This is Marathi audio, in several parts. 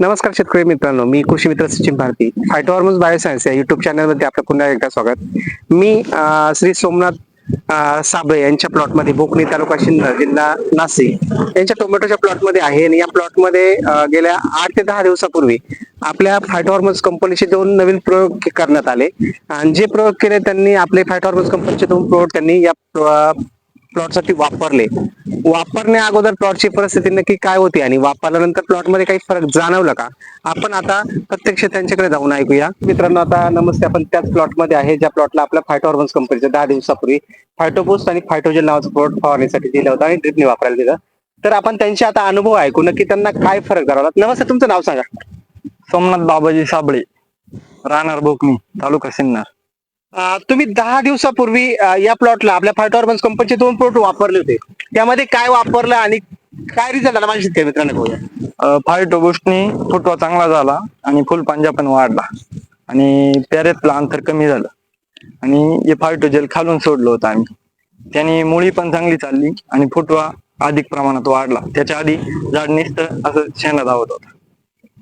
नमस्कार शेतकरी मित्रांनो मी कृषी मित्र सचिन भारती. फायटोहॉर्मोन्स बायोसायन्स या युट्यूब चॅनलमध्ये आपलं पुन्हा एकदा स्वागत. मी श्री सोमनाथ साबळे यांच्या प्लॉटमध्ये बोकणी तालुका शिन्नर जिल्हा नाशिक यांच्या टोमॅटोच्या प्लॉटमध्ये आहे आणि या प्लॉटमध्ये गेल्या आठ ते दहा दिवसापूर्वी आपल्या फायटोहॉर्मोन्स कंपनीचे दोन नवीन प्रयोग करण्यात आले. आणि जे प्रयोग केले त्यांनी आपले फायटोहॉर्मोन्स कंपनीचे दोन प्रयोग त्यांनी या प्लॉटसाठी वापरले. वापरण्या अगोदर प्लॉटची परिस्थिती नक्की काय होती आणि वापरल्यानंतर प्लॉटमध्ये काही फरक जाणवला का? आपण आता प्रत्यक्ष त्यांच्याकडे जाऊन ऐकूया. मित्रांनो आता नमस्ते. आपण त्याच प्लॉटमध्ये आहे ज्या प्लॉटला आपल्या फायटोहॉर्मोन्स कंपनीचे दहा दिवसापूर्वी फायटोबोस्ट आणि फायटोजेल नावाचं प्लॉट फवारणीसाठी दिलं होतं आणि ड्रिपने वापरायला दिलं. तर आपण त्यांचे आता अनुभव ऐकू. नक्की त्यांना काय फरक जाणवला? नमस्ते तुमचं नाव सांगा. सोमनाथ बाबाजी साबळे राहणार बोकणी तालुका सिन्नर. तुम्ही दहा दिवसापूर्वी या प्लॉटला आपल्या फायटोहॉर्मोन्स कंपनीचे दोन प्लॉट वापरले होते. त्यामध्ये काय वापरलं आणि काय रिझल्ट आला माझ्या शेतकरी मित्रांना कळूया फायटो गोष्टी फुटवा चांगला झाला आणि फुल पांजा पण वाढला. आणि पॅरेतला अंतर कमी झालं. आणि हे फायटो जेल खालून सोडलं होतं आम्ही. त्याने मुळी पण चांगली चालली आणि फुटवा अधिक प्रमाणात वाढला. त्याच्या आधी झाड नुसतं असं शेंडा धावत होता.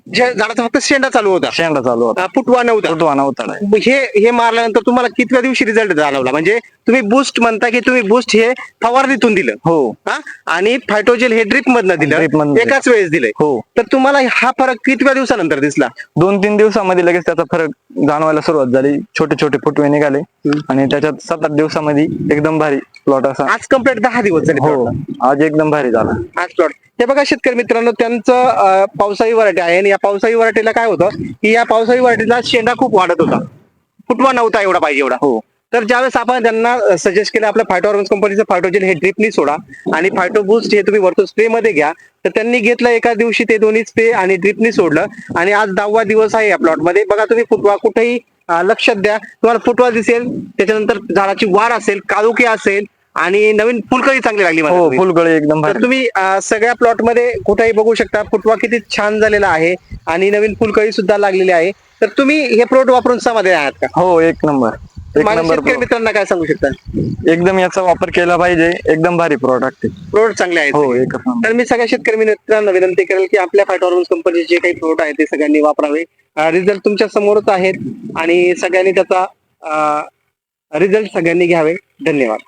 जे झाडाचा फक्त शेंडा चालू होता. शेंडा चालू होता. फुटवा नव्हता. फुटवा नव्हता. हे हे मारल्यानंतर तुम्हाला कितव्या दिवशी रिझल्ट जाणवला? म्हणजे तुम्ही बूस्ट म्हणता की तुम्ही बूस्ट हे फवारणीतून दिलं. हो. हा? आणि फायटोजेल हे ड्रिप मधनं Drip दिलं. मधनं एकाच वेळेस दिलंय. हो. तर तुम्हाला हा फरक कितव्या दिवसानंतर दिसला? दोन तीन दिवसामध्ये लगेच त्याचा फरक जाणवायला सुरुवात झाली. छोटे छोटे फुटवे निघाले आणि त्याच्यात सात आठ दिवसामध्ये एकदम भारी प्लॉट असा. आज कंप्लीट दहा दिवस झाले हो plot आज एकदम भारी झाला. आज प्लॉट हे बघा शेतकरी मित्रांनो त्यांचं अं, पावसाळी व्हरायटी आहे आणि या पावसाळी व्हरायटीला काय होतं की या पावसाळी व्हरायटीला शेंडा खूप वाढत होता. फुटवा नव्हता एवढा पाहिजे एवढा. हो. तर ज्यावेळेस आपण त्यांना सजेस्ट केलं आपल्या फायटोहॉर्मोन्स कंपनीचं फायटोजेल हे ड्रिपनी सोडा आणि फायटो बूस्ट हे तुम्ही वरतून स्प्रे मध्ये घ्या तर त्यांनी घेतलं एका दिवशी ते दोन्ही स्प्रे आणि ड्रिपनी सोडलं आणि आज दहावा दिवस आहे या प्लॉटमध्ये. बघा तुम्ही फुटवा कुठेही अं, लक्षात द्या. तुम्हाला फुटवा दिसेल त्याच्यानंतर झाडाची वाढ असेल काळोखी असेल आणि नवीन फुलकळी चांगली लागली मला हो. फुलगळे एकदम तर तुम्ही अं, सगळ्या प्लॉटमध्ये कुठेही बघू शकता. फुटवा किती छान झालेला आहे आणि नवीन फुलकळी सुद्धा लागलेली आहे. तर तुम्ही हे प्रोडक्ट वापरून समाधानी आहात का? हो एक नंबर. एक माझ्या नंबर शेतकरी मित्रांना काय सांगू शकता? एकदम याचा वापर केला पाहिजे. एकदम भारी प्रॉडक्ट प्रोडक्ट चांगले आहेत हो एकच नंबर. तर मी सगळ्या शेतकरी मित्रांना विनंती करेल की आपल्या फायटॉर्मन्स कंपनीचे जे काही प्रोडक्ट आहेत ते सगळ्यांनी वापरावे. रिझल्ट तुमच्या समोरच आहेत आणि सगळ्यांनी त्याचा रिझल्ट सगळ्यांनी घ्यावे. धन्यवाद.